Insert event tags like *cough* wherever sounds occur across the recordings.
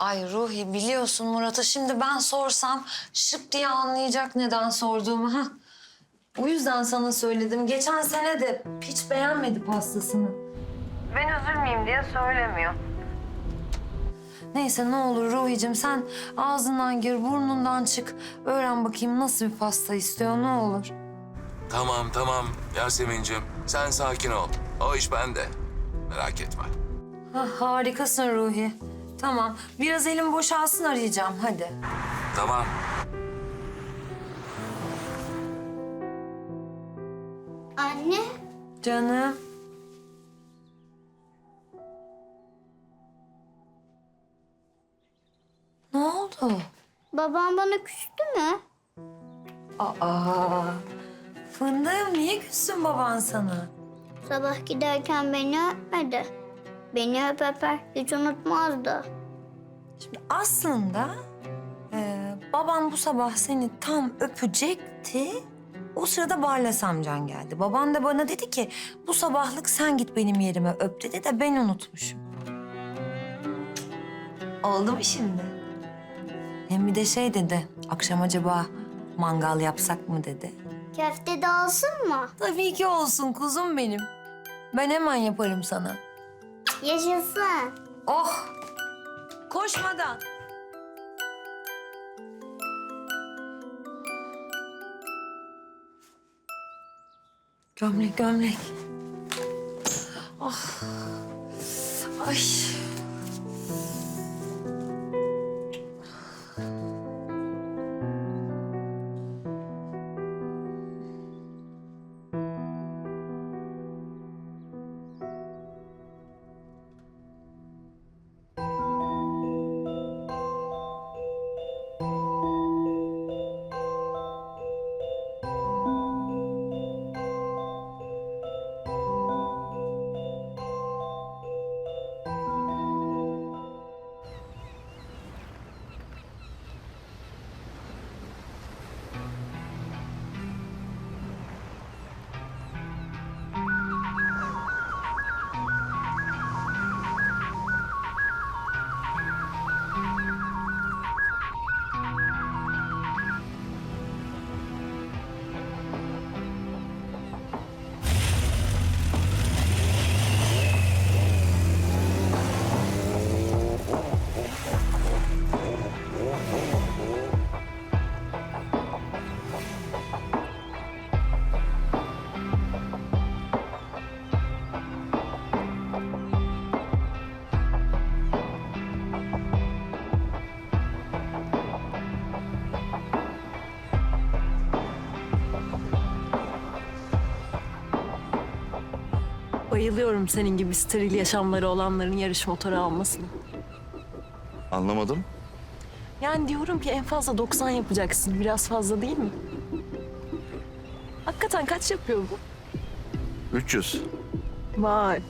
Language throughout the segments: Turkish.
Ay Ruhi biliyorsun Murat'a şimdi ben sorsam şıp diye anlayacak neden sorduğumu. ha. O yüzden sana söyledim. Geçen sene de hiç beğenmedi pastasını. Ben üzülmeyeyim diye söylemiyor. Neyse ne olur Ruhi'cim sen ağzından gir, burnundan çık. Öğren bakayım nasıl bir pasta istiyor ne olur. Tamam tamam Yasemin'cim sen sakin ol. O iş bende. Merak etme. Ha, harikasın Ruhi. Tamam biraz elim boşalsın arayacağım hadi. Tamam. Anne, Canım. Ne oldu? babam bana küstü mü? Aa, fındığım niye küssün baban sana? Sabah giderken beni öpmedi. Beni öp öper, hiç unutmazdı. Şimdi aslında e, baban bu sabah seni tam öpecekti. O sırada Barlas amcan geldi. Baban da bana dedi ki bu sabahlık sen git benim yerime öp dedi de ben unutmuşum. Oldu mu şimdi? Hem bir de şey dedi, akşam acaba mangal yapsak mı dedi. Köfte de olsun mu? Tabii ki olsun kuzum benim. Ben hemen yaparım sana. Yaşasın. Oh! Koşmadan. Gömlek, gömlek. Ah. Ay. Bayılıyorum senin gibi steril yaşamları olanların yarış motoru almasına. Anlamadım. Yani diyorum ki en fazla 90 yapacaksın. Biraz fazla değil mi? Hakikaten kaç yapıyor bu? 300. Vay,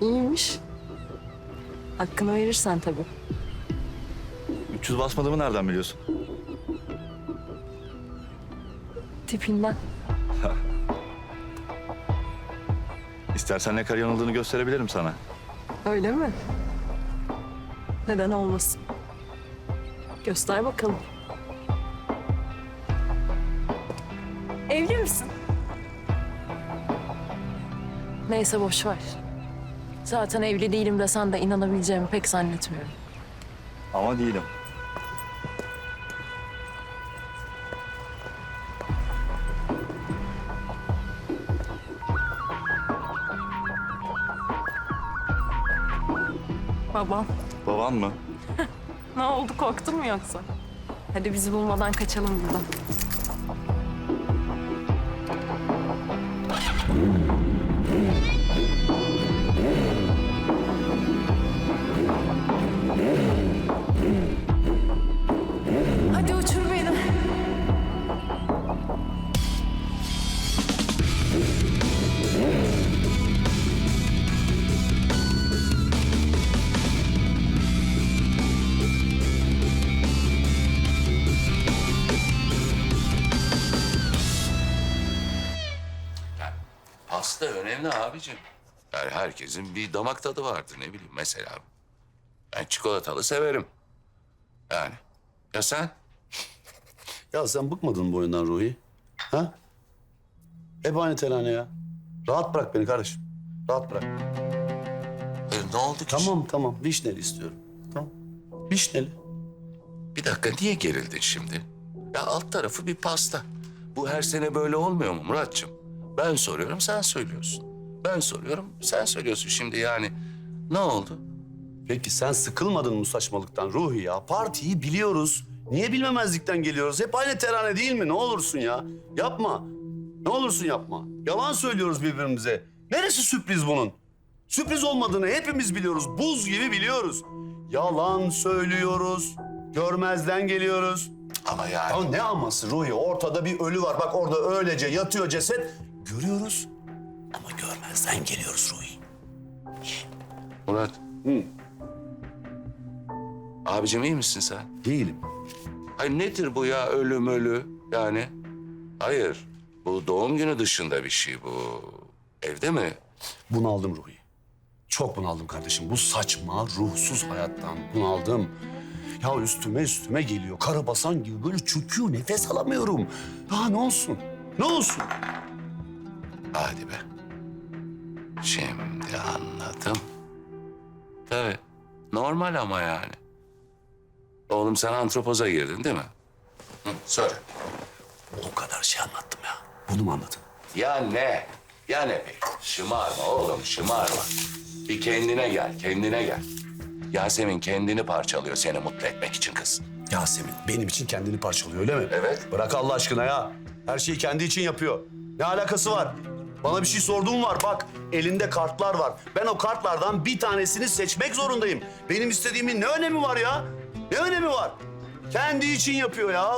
iyiymiş. Hakkını verirsen tabii. 300 basmadığımı nereden biliyorsun? Tipinden. *laughs* İstersen ne kadar yanıldığını gösterebilirim sana. Öyle mi? Neden olmasın? Göster bakalım. Evli misin? Neyse boş ver. Zaten evli değilim desen de inanabileceğimi pek zannetmiyorum. Ama değilim. Babam. Baban mı? *laughs* Ne oldu korktun mu yoksa? Hadi bizi bulmadan kaçalım buradan. Pasta önemli abicim. Yani herkesin bir damak tadı vardır ne bileyim mesela. Ben çikolatalı severim. Yani. Ya sen? Ya sen bıkmadın mı bu oyundan Ruhi? Ha? Hep aynı terane ya. Rahat bırak beni kardeşim. Rahat bırak. E, ne oldu ki? Tamam tamam. Vişneli istiyorum. Tamam. Vişneli. Bir dakika niye gerildin şimdi? Ya alt tarafı bir pasta. Bu her sene böyle olmuyor mu Muratçım? Ben soruyorum sen söylüyorsun. Ben soruyorum sen söylüyorsun şimdi yani. Ne oldu? Peki sen sıkılmadın mı bu saçmalıktan Ruhi ya? Partiyi biliyoruz. Niye bilmemezlikten geliyoruz? Hep aynı terane değil mi? Ne olursun ya. Yapma. Ne olursun yapma. Yalan söylüyoruz birbirimize. Neresi sürpriz bunun? Sürpriz olmadığını hepimiz biliyoruz. Buz gibi biliyoruz. Yalan söylüyoruz. Görmezden geliyoruz. Ama yani... Ya ne aması Ruhi? Ortada bir ölü var. Bak orada öylece yatıyor ceset. Görüyoruz ama görmezden geliyoruz Ruhi. Murat. Abicim iyi misin sen? Değilim. Hayır nedir bu ya ölüm ölü yani? Hayır bu doğum günü dışında bir şey bu. Evde mi? Bunaldım Ruhi. Çok bunaldım kardeşim. Bu saçma, ruhsuz hayattan bunaldım. Ya üstüme üstüme geliyor. Karabasan gibi böyle çöküyor. Nefes alamıyorum. Daha ne olsun? Ne olsun? Hadi be. Şimdi anladım. Tabii. Normal ama yani. Oğlum sen antropoza girdin değil mi? Hı, söyle. O kadar şey anlattım ya. Bunu mu anladın? Ya ne? Ya ne peki? Şımarma oğlum şımarma. Bir kendine gel, kendine gel. Yasemin kendini parçalıyor seni mutlu etmek için kız. Yasemin benim için kendini parçalıyor öyle mi? Evet. Bırak Allah aşkına ya. Her şeyi kendi için yapıyor. Ne alakası var? Bana bir şey sorduğun var. Bak elinde kartlar var. Ben o kartlardan bir tanesini seçmek zorundayım. Benim istediğimin ne önemi var ya? Ne önemi var? Kendi için yapıyor ya.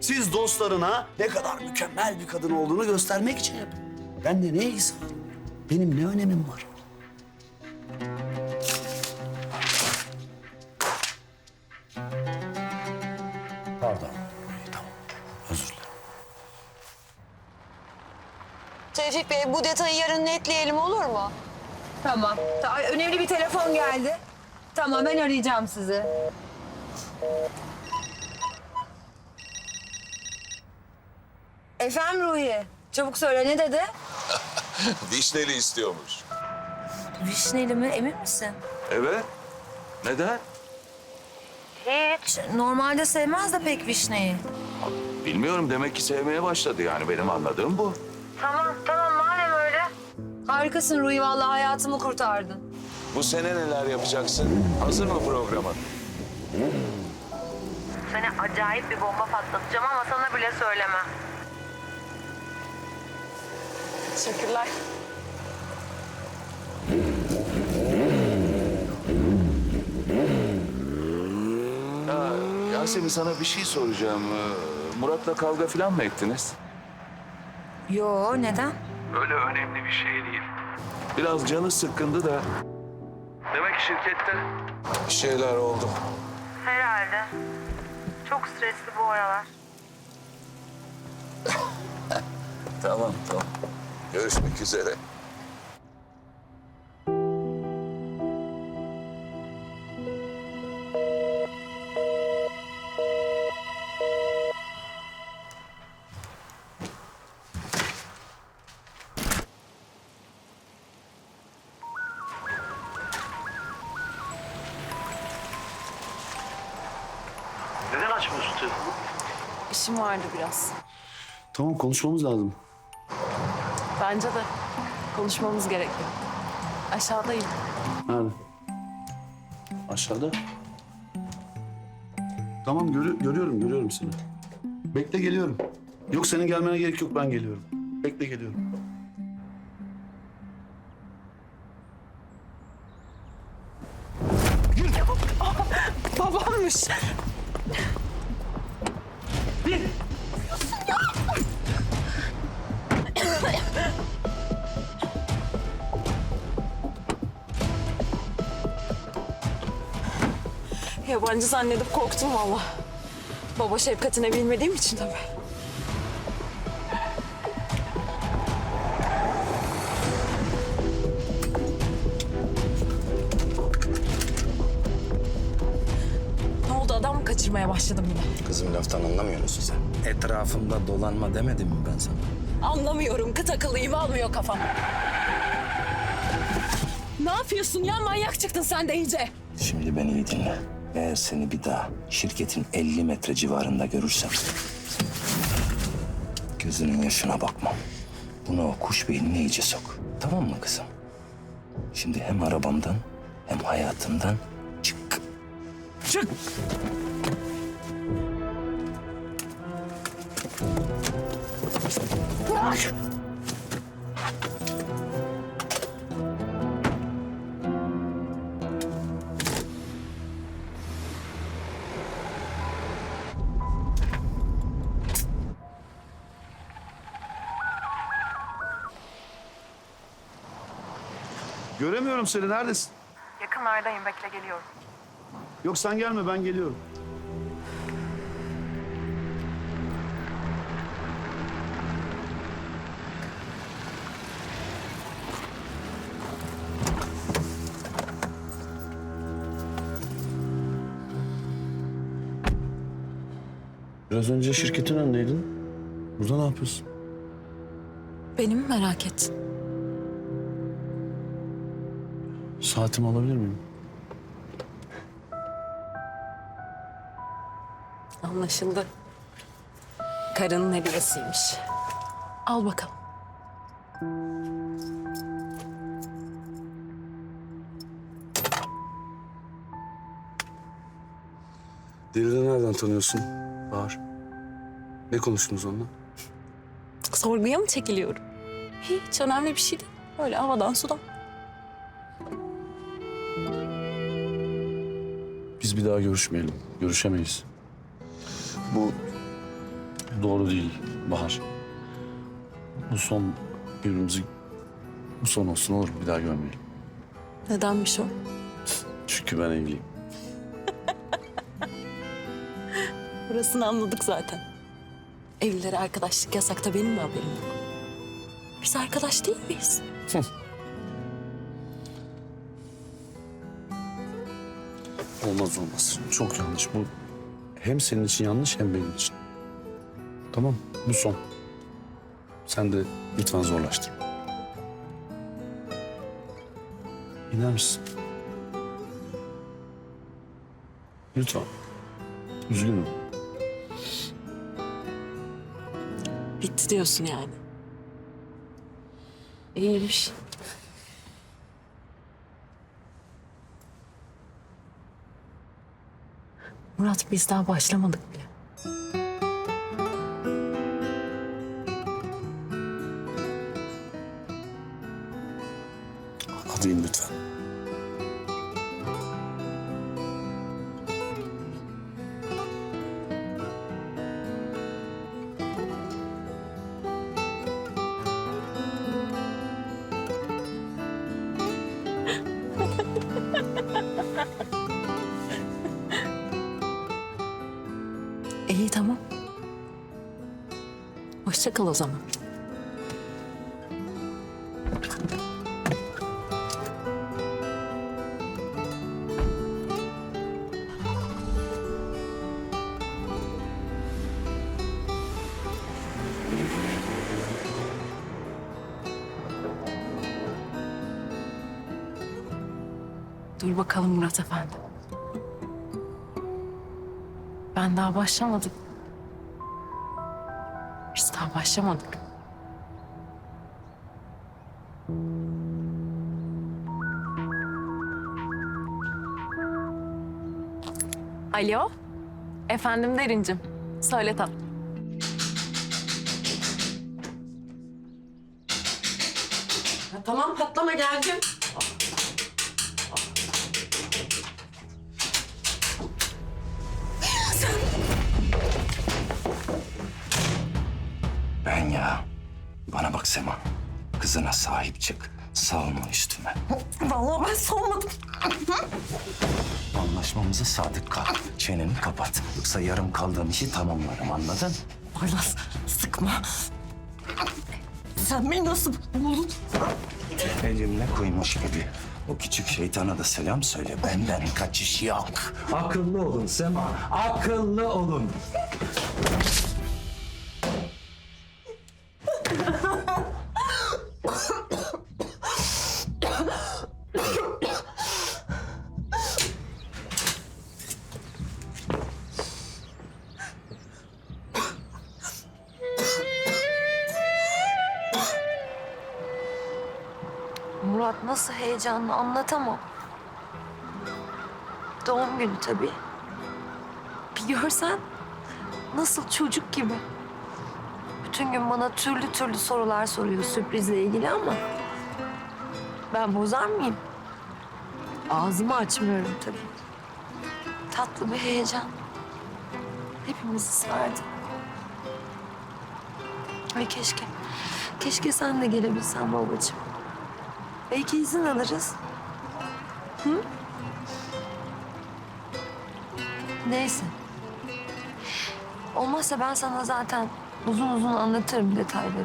Siz dostlarına ne kadar mükemmel bir kadın olduğunu göstermek için yapın. Ben de ne ilgisi? Benim ne önemim var? Pardon. Tevfik Bey bu detayı yarın netleyelim olur mu? Tamam. Ta- Önemli bir telefon geldi. Tamam ben arayacağım sizi. Efendim Ruhi. Çabuk söyle ne dedi? *laughs* Vişneli istiyormuş. Vişneli mi emin misin? Evet. Neden? Hiç. Normalde sevmez de pek vişneyi. Bilmiyorum demek ki sevmeye başladı yani benim anladığım bu. Tamam tamam madem öyle. Harikasın Ruhi vallahi hayatımı kurtardın. Bu sene neler yapacaksın? Hazır mı programın? Sana acayip bir bomba patlatacağım ama sana bile söylemem. Teşekkürler. Ya Yasemin sana bir şey soracağım. Ee, Murat'la kavga falan mı ettiniz? Yo neden? Öyle önemli bir şey değil. Biraz canı sıkkındı da. Demek şirkette bir şeyler oldu. Herhalde. Çok stresli bu aralar. Tamam tamam. Görüşmek üzere. Telefonu? İşim vardı biraz. Tamam konuşmamız lazım. Bence de konuşmamız gerekiyor. Aşağıdayım. Nerede? Aşağıda. Tamam görü- görüyorum, görüyorum seni. Bekle geliyorum. Yok senin gelmene gerek yok ben geliyorum. Bekle geliyorum. Babammış. Yabancı zannedip korktum valla. Baba şefkatine bilmediğim için tabii. Başladım yine. Kızım laftan anlamıyor musun sen? Etrafımda dolanma demedim mi ben sana? Anlamıyorum. Kıt akıllıyım almıyor kafam. Ne yapıyorsun ya? Manyak çıktın sen de iyice. Şimdi beni iyi dinle. Eğer seni bir daha şirketin 50 metre civarında görürsem... ...gözünün yaşına bakmam. Bunu o kuş beynine iyice sok. Tamam mı kızım? Şimdi hem arabamdan hem hayatımdan çık. Çık! Göremiyorum seni. Neredesin? Yakınlardayım bekle geliyorum. Yok sen gelme ben geliyorum. Biraz önce şirketin önündeydin. Burada ne yapıyorsun? Beni mi merak ettin? Saatimi alabilir miyim? Anlaşıldı. Karının hediyesiymiş. Al bakalım. Delil'i nereden tanıyorsun Bahar? Ne konuştunuz onunla? Sorguya mı çekiliyorum? Hiç önemli bir şey değil. Öyle havadan sudan. Biz bir daha görüşmeyelim. Görüşemeyiz. Bu doğru değil Bahar. Bu son birbirimizi bu son olsun olur mu? Bir daha görmeyelim. Nedenmiş o? Çünkü ben evliyim. Burasını anladık zaten. Evlilere arkadaşlık yasakta benim mi haberim yok? Biz arkadaş değil miyiz? *laughs* Olmaz olmaz. Çok yanlış. Bu hem senin için yanlış hem benim için. Tamam bu son. Sen de lütfen zorlaştırma. İner misin? Lütfen. Üzgünüm. Bitti diyorsun yani. İyiymiş. Murat biz daha başlamadık bile. İyi tamam. Hoşça kal o zaman. Dur bakalım Murat Efendi. Ben daha başlamadım. Biz daha başlamadık. Alo. Efendim Derincim. Söyle tatlım. Tamam patlama geldim. Sahip çık. Salma üstüme. Vallahi ben sormadım. Anlaşmamıza sadık kal. Çeneni kapat. Yoksa yarım kaldığım işi tamamlarım anladın? Barlas sıkma. Sen beni nasıl buldun? Elimle koymuş gibi. O küçük şeytana da selam söyle. Benden kaçış yok. Akıllı olun Sema. Akıllı olun. Heyecanlı anlatamam. Doğum günü tabii. Bir görsen nasıl çocuk gibi. Bütün gün bana türlü türlü sorular soruyor sürprizle ilgili ama... ...ben bozar mıyım? Ağzımı açmıyorum tabii. Tatlı bir heyecan. Hepimizi sardı. Ay keşke, keşke sen de gelebilsen babacığım. Belki izin alırız. Hı? Neyse. Olmazsa ben sana zaten uzun uzun anlatırım detayları.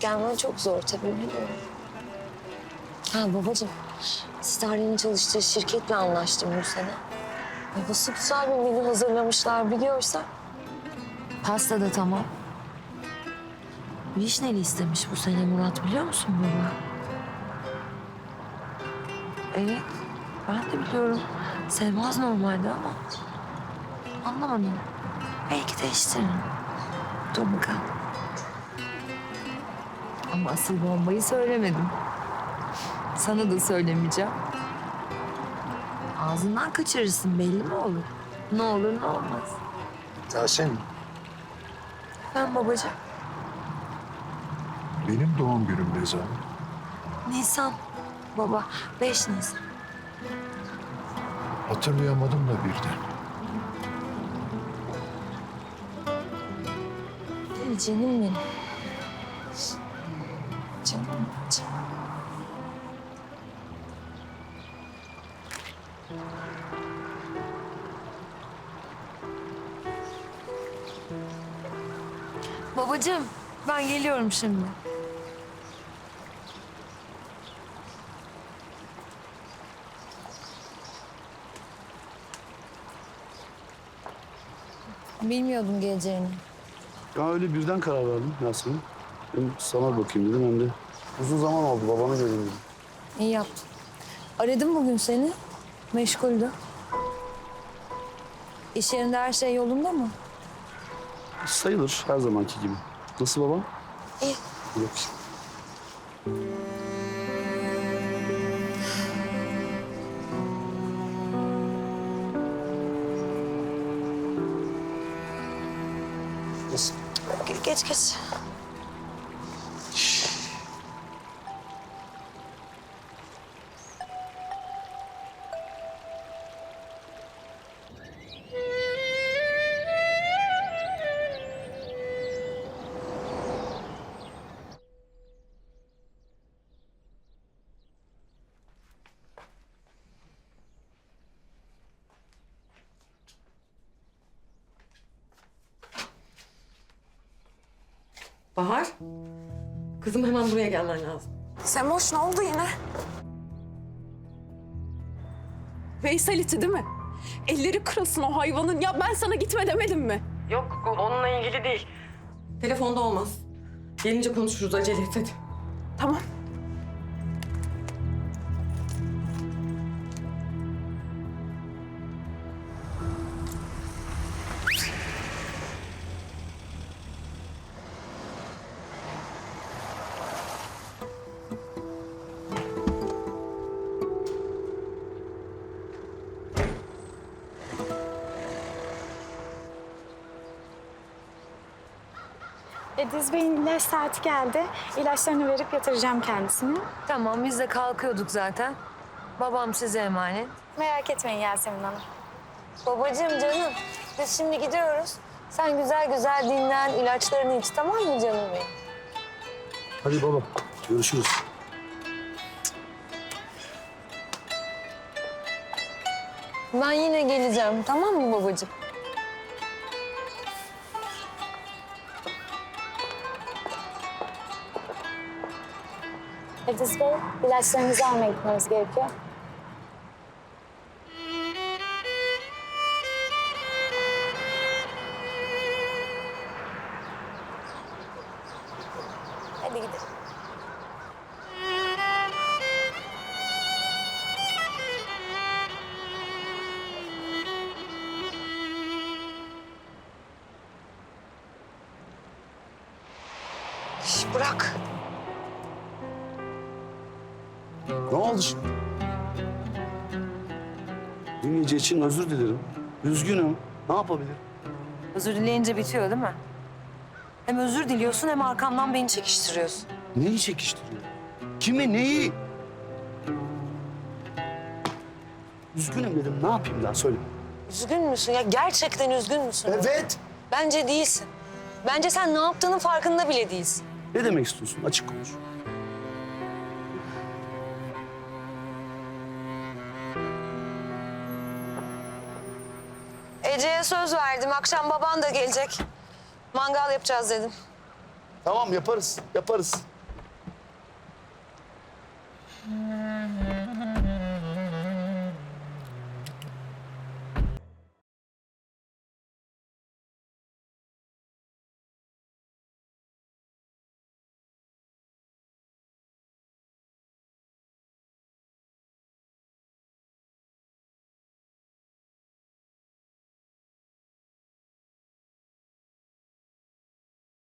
Gelmen çok zor tabii biliyorum. Ha babacığım, Starlin'in çalıştığı şirketle anlaştım bu sene. Nasıl güzel bir menü hazırlamışlar biliyorsa. Pasta da tamam. Vişneli istemiş bu sene Murat biliyor musun baba? Evet, ben de biliyorum. Sevmez normalde ama anlamadım. Belki değiştiririm. Dur bakalım. Ama asıl bombayı söylemedim. Sana da söylemeyeceğim. Ağzından kaçırırsın belli mi olur? Ne olur ne olmaz. Yasemin, Ben babacığım. Benim doğum günüm ne zaman? Nisan. Baba, 5 Nisan. Hatırlayamadım da birden. Ay canım benim. Canım, canım. Babacığım, ben geliyorum şimdi. Bilmiyordum geleceğini. Ya öyle birden karar verdim Yasemin. Hem sana bakayım dedim hem de uzun zaman oldu babana göreyim dedim. İyi yaptın. Aradım bugün seni. Meşguldü. İş yerinde her şey yolunda mı? Sayılır her zamanki gibi. Nasıl baba? İyi. Yok. Nasıl? Geç geç. Bahar. Kızım hemen buraya gelmen lazım. Semoş ne oldu yine? Veysel iti değil mi? Elleri kırılsın o hayvanın. Ya ben sana gitme demedim mi? Yok onunla ilgili değil. Telefonda olmaz. Gelince konuşuruz acele et hadi. Tamam. Ediz Bey'in ilaç saati geldi. İlaçlarını verip yatıracağım kendisini. Tamam biz de kalkıyorduk zaten. Babam size emanet. Merak etmeyin Yasemin Hanım. Babacığım canım biz şimdi gidiyoruz. Sen güzel güzel dinlen, ilaçlarını iç tamam mı canım benim? Hadi baba görüşürüz. Ben yine geleceğim tamam mı babacığım? Ediz Bey, ilaçlarınızı almaya gitmeniz gerekiyor. Hadi gidelim. Şş, bırak. Ne oldu şimdi? Dün gece için özür dilerim. Üzgünüm. Ne yapabilirim? Özür dileyince bitiyor değil mi? Hem özür diliyorsun hem arkamdan beni çekiştiriyorsun. Neyi çekiştiriyor? Kimi, neyi? Üzgünüm dedim. Ne yapayım daha söyle. Üzgün müsün ya? Gerçekten üzgün müsün? Evet. Bence değilsin. Bence sen ne yaptığının farkında bile değilsin. Ne demek istiyorsun? Açık konuş. Ece'ye söz verdim. Akşam baban da gelecek. Mangal yapacağız dedim. Tamam yaparız, yaparız.